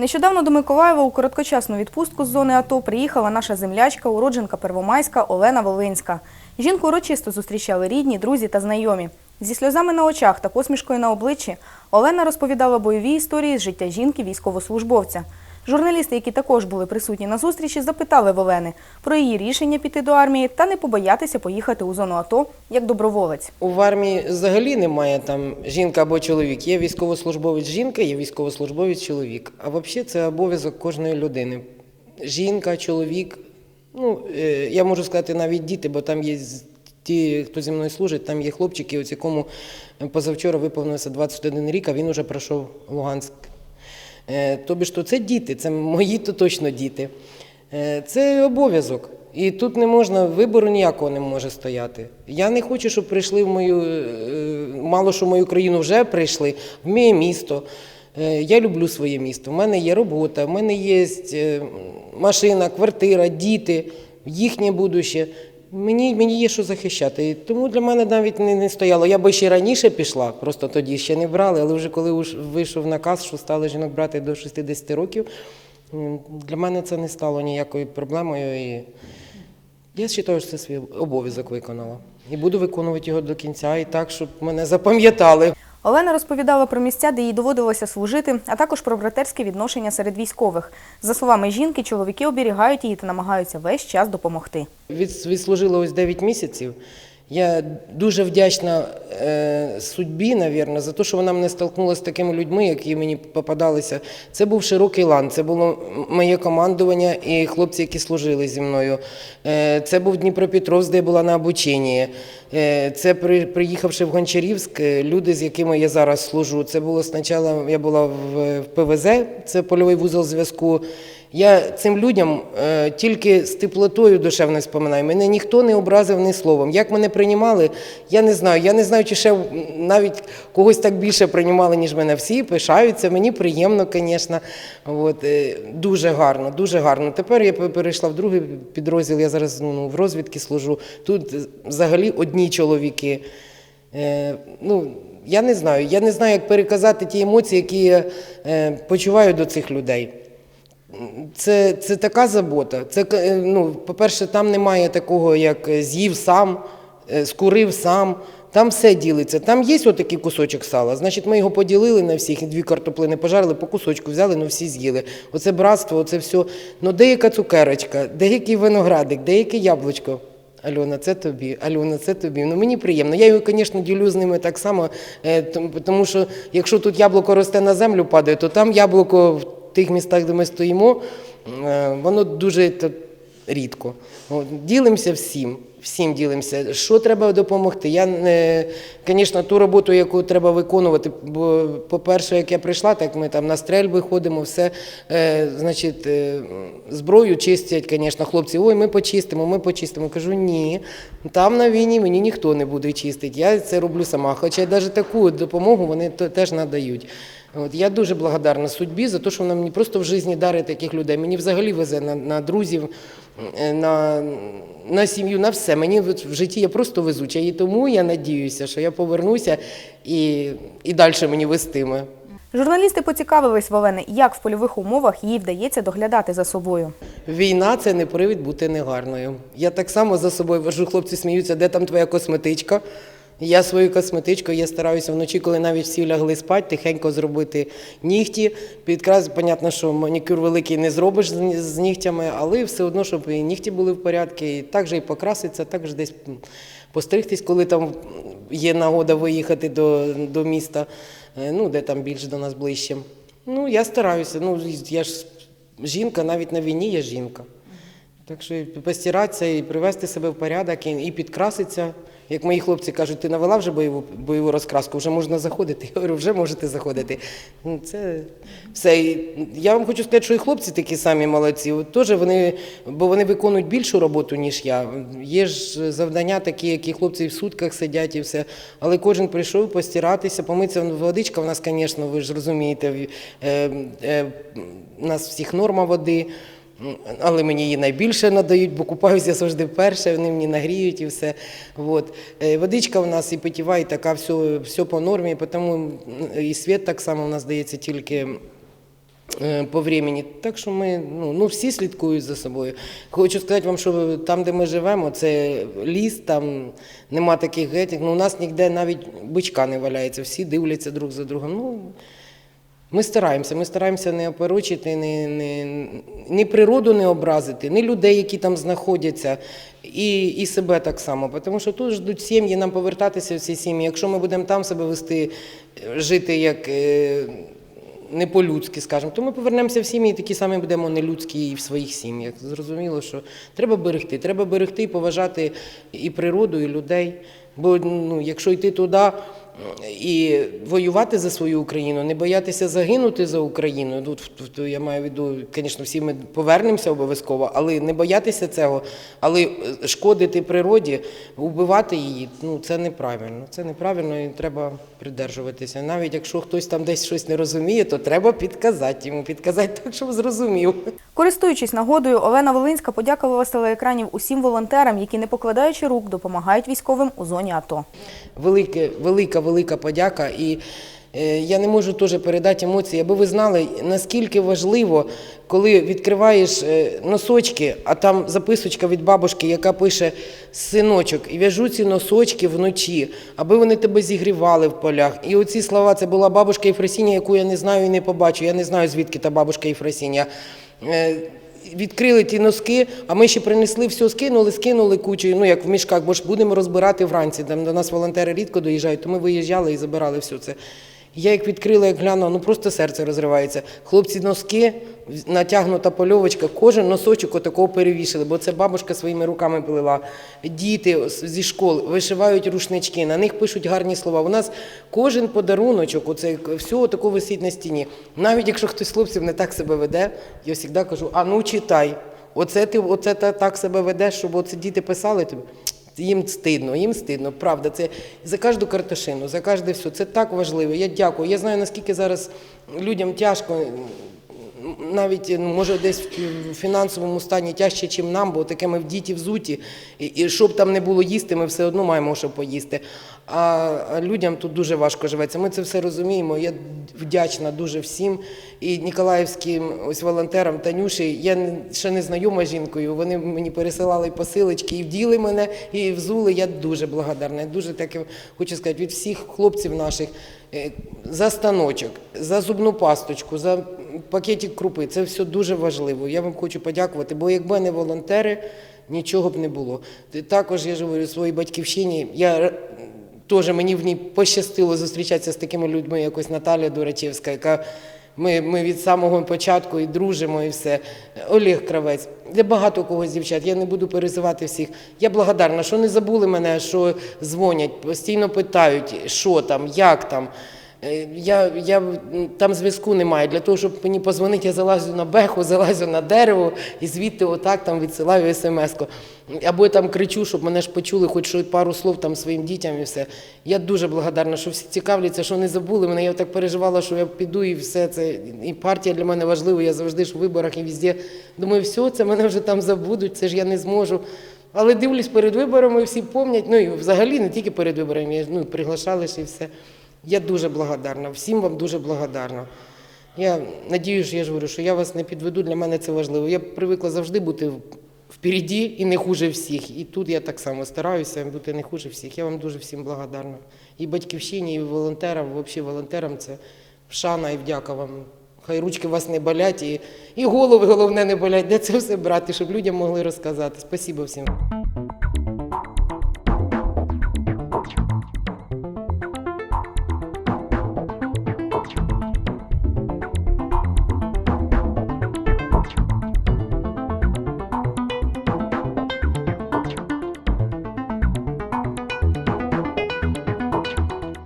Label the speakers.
Speaker 1: Нещодавно до Миколаєва у короткочасну відпустку з зони АТО приїхала наша землячка, уродженка Первомайська Олена Волинська. Жінку урочисто зустрічали рідні, друзі та знайомі. Зі сльозами на очах та посмішкою на обличчі Олена розповідала бойові історії з життя жінки військовослужбовця. Журналісти, які також були присутні на зустрічі, запитали в Олени про її рішення піти до армії та не побоятися поїхати у зону АТО як доброволець.
Speaker 2: У армії взагалі немає там жінка або чоловік. Є військовослужбовець жінка, є військовослужбовець чоловік. А взагалі це обов'язок кожної людини. Жінка, чоловік. Ну, е, я можу сказати навіть діти, бо там є ті, хто зі мною служить, там є хлопчики, ось якому позавчора виповнився 21 рік, а він уже пройшов Луганськ. Е, Тобі ж це діти, це мої то точно діти. Е, Це обов'язок. І тут не можна, вибору ніякого не може стояти. Я не хочу, щоб прийшли в мою, е, мало що в мою країну вже прийшли, в моє місто. Я люблю своє місто. У мене є робота, в мене є машина, квартира, діти, їхнє будуще. Мені, мені є що захищати. Тому для мене навіть не, не стояло. Я би ще раніше пішла, просто тоді ще не брали, але вже коли вийшов наказ, що стали жінок брати до 60 років, для мене це не стало ніякою проблемою. І я вважаю, що це свій обов'язок виконала. І буду виконувати його до кінця, і так, щоб мене запам'ятали.
Speaker 1: Олена розповідала про місця, де їй доводилося служити, а також про братерське відношення серед військових. За словами жінки, чоловіки оберігають її та намагаються весь час допомогти.
Speaker 2: Від, відслужила ось 9 місяців. Я дуже вдячна е, судьбі, навірно, за те, що вона мене столкнула з такими людьми, які мені попадалися. Це був широкий лан, це було моє командування і хлопці, які служили зі мною. Е, це був Дніпропетровськ, де я була на обученні. Е, це при, приїхавши в Гончарівськ, е, люди, з якими я зараз служу. Це було спочатку, я була в, в ПВЗ, це польовий вузол зв'язку. Я цим людям е, тільки з теплотою душевно споминаю. Мене ніхто не образив ні словом. Як мене приймали, я не знаю. Я не знаю, чи ще навіть когось так більше приймали, ніж мене. Всі пишаються. Мені приємно, звісно. От, е, дуже гарно, дуже гарно. Тепер я перейшла в другий підрозділ. Я зараз ну, в розвідки служу. Тут взагалі одні чоловіки. Е, ну, я не знаю. Я не знаю, як переказати ті емоції, які я е, почуваю до цих людей. Це, це така забота. Це, е, ну, по-перше, там немає такого, як е, з'їв сам, е, скурив сам. Там все ділиться. Там є отакий кусочок сала. Значить, ми його поділили на всіх, дві картоплини пожарили, по кусочку взяли, ну всі з'їли. Оце братство, оце все. Ну, деяка цукерочка, деякий виноградик, деяке яблучко. Альона, це тобі, Альона, це тобі. Ну мені приємно. Я його, звісно, ділю з ними так само, тому що якщо тут яблуко росте на землю, падає, то там яблуко тих містах, де ми стоїмо, е, воно дуже рідко. Ділимося всім. Всім ділимося. Що треба допомогти? Я не, звісно, ту роботу, яку треба виконувати. Бо, по-перше, як я прийшла, так ми там на стрельби ходимо, все, е, значить, е, зброю чистять, звісно, хлопці. Ой, ми почистимо, ми почистимо. Кажу, ні, там на війні мені ніхто не буде чистити. Я це роблю сама. Хоча навіть таку допомогу вони теж надають. От, я дуже благодарна судьбі за те, що вона мені просто в житті дарить таких людей. Мені взагалі везе на, на друзів, е, на, на сім'ю, на все. Мені в житті я просто везуча. І тому я надіюся, що я повернуся і, і далі мені вестиме.
Speaker 1: Журналісти поцікавились в Олени, як в польових умовах їй вдається доглядати за собою.
Speaker 2: Війна це не привід бути негарною. Я так само за собою вожу, хлопці сміються, де там твоя косметичка. Я свою косметичку, я стараюся вночі, коли навіть всі лягли спати, тихенько зробити нігті. Підкрас, понятно, що манікюр великий не зробиш з, нігтями, але все одно, щоб і нігті були в порядку, і також і покраситися, також десь постригтись, коли там є нагода виїхати до, до міста, е, ну, де там більш до нас ближче. Ну, я стараюся. Ну, я ж жінка, навіть на війні я жінка. Так що постиратися, і привести себе в порядок, і, підкраситися. Як мої хлопці кажуть, ти навела вже бойову, бойову розкраску, вже можна заходити. Я говорю, вже можете заходити. Ну, Це все. Я вам хочу сказати, що і хлопці такі самі молодці. Теж вони, бо вони виконують більшу роботу, ніж я. Є ж завдання такі, які хлопці в сутках сидять і все. Але кожен прийшов постиратися, помитися. Ну, Водичка в нас, звісно, ви ж розумієте, в- е, е, нас всіх норма води. Але мені її найбільше надають, бо купаюся завжди вперше, вони мені нагріють і все. От. Е, Водичка в нас і питєва, і така, все, все по нормі, тому і світ так само у нас дається тільки е, по времени. Так що ми ну, ну, всі слідкують за собою. Хочу сказати вам, що там, де ми живемо, це ліс, там нема таких гетів. Ну, у нас ніде навіть бичка не валяється, всі дивляться друг за другом. Ну, ми стараємося, ми стараємося не опорочити, не, не, ні природу не образити, ні людей, які там знаходяться, і, і себе так само. Тому що тут ждуть сім'ї, нам повертатися в ці сім'ї. Якщо ми будемо там себе вести, е, жити як е, не по-людськи, скажімо, то ми повернемося в сім'ї і такі самі будемо нелюдські і в своїх сім'ях. Зрозуміло, що треба берегти. Треба берегти і поважати і природу, і людей. Бо ну, якщо йти туди і воювати за свою Україну, не боятися загинути за Україну. Тут то я маю в виду, звісно, всі ми повернемося обов'язково, але не боятися цього, але е, шкодити природі, вбивати її, ну це неправильно. Це неправильно і треба придержуватися. Навіть якщо хтось там десь щось не розуміє, то треба підказати йому, підказати так, щоб зрозумів.
Speaker 1: Користуючись нагодою, Олена Волинська подякувала з телеекранів усім волонтерам, які, не покладаючи рук, допомагають військовим у зоні АТО.
Speaker 2: Велике, велика, велика подяка. І е, я не можу теж передати емоції, аби ви знали, наскільки важливо, коли відкриваєш е, носочки, а там записочка від бабушки, яка пише синочок, і в'яжу ці носочки вночі, аби вони тебе зігрівали в полях. І оці слова це була бабушка Єфросінія, яку я не знаю і не побачу. Я не знаю, звідки та бабушка Єфросінія. Відкрили ті носки, а ми ще принесли все, скинули, скинули кучу, ну як в мішках, бо ж будемо розбирати вранці. Там до нас волонтери рідко доїжджають, то ми виїжджали і забирали все це. Я як відкрила, як глянула, ну просто серце розривається. Хлопці носки, натягнута польовочка, кожен носочок отакого перевішали, бо це бабушка своїми руками плела. Діти зі школ вишивають рушнички, на них пишуть гарні слова. У нас кожен подаруночок, оце все тако висить на стіні. Навіть якщо хтось з хлопців не так себе веде, я завжди кажу: а ну читай. Оце ти оце та так себе ведеш, щоб оце діти писали тобі. Їм стидно, їм стидно, правда. Це за кожну картошину, за кожне все. Це так важливо. Я дякую. Я знаю, наскільки зараз людям тяжко, навіть ну, може десь в фінансовому стані тяжче, ніж нам, бо таке ми в діті взуті. І, і щоб там не було їсти, ми все одно маємо що поїсти. А, людям тут дуже важко живеться. Ми це все розуміємо. Я вдячна дуже всім. І Ніколаївським ось волонтерам Танюші. Я ще не знайома жінкою. Вони мені пересилали посилочки і вділи мене, і взули. Я дуже благодарна. Дуже таке хочу сказати від всіх хлопців наших е, за станочок, за зубну пасточку, за пакетик крупи. Це все дуже важливо. Я вам хочу подякувати, бо якби не волонтери, нічого б не було. Також я ж говорю своїй батьківщині. Я Теж мені в ній пощастило зустрічатися з такими людьми, як ось Наталя Дурачевська, яка ми, ми від самого початку і дружимо, і все. Олег Кравець. Де багато кого з дівчат. Я не буду перезивати всіх. Я благодарна, що не забули мене, що дзвонять, постійно питають, що там, як там. Е, Я, я, там зв'язку немає. Для того, щоб мені позвонити, я залазю на беху, залазю на дерево і звідти отак там відсилаю смс-ку. Або я там кричу, щоб мене ж почули, хоч пару слов там своїм дітям і все. Я дуже благодарна, що всі цікавляться, що не забули мене. Я так переживала, що я піду і все це. І партія для мене важлива. Я завжди ж в виборах і везде. Думаю, все, це мене вже там забудуть, це ж я не зможу. Але дивлюсь, перед виборами всі пам'ятають, ну і взагалі не тільки перед виборами, ну, приглашали і все. Я дуже благодарна, всім вам дуже благодарна. Я надію, що я ж говорю, що я вас не підведу, для мене це важливо. Я привикла завжди бути впереді і не хуже всіх. І тут я так само стараюся бути не хуже всіх. Я вам дуже всім благодарна. І батьківщині, і волонтерам, взагалі волонтерам це шана і вдяка вам. Хай ручки вас не болять, і, і голови головне не болять. Де це все брати, щоб людям могли розказати. Спасибо всім.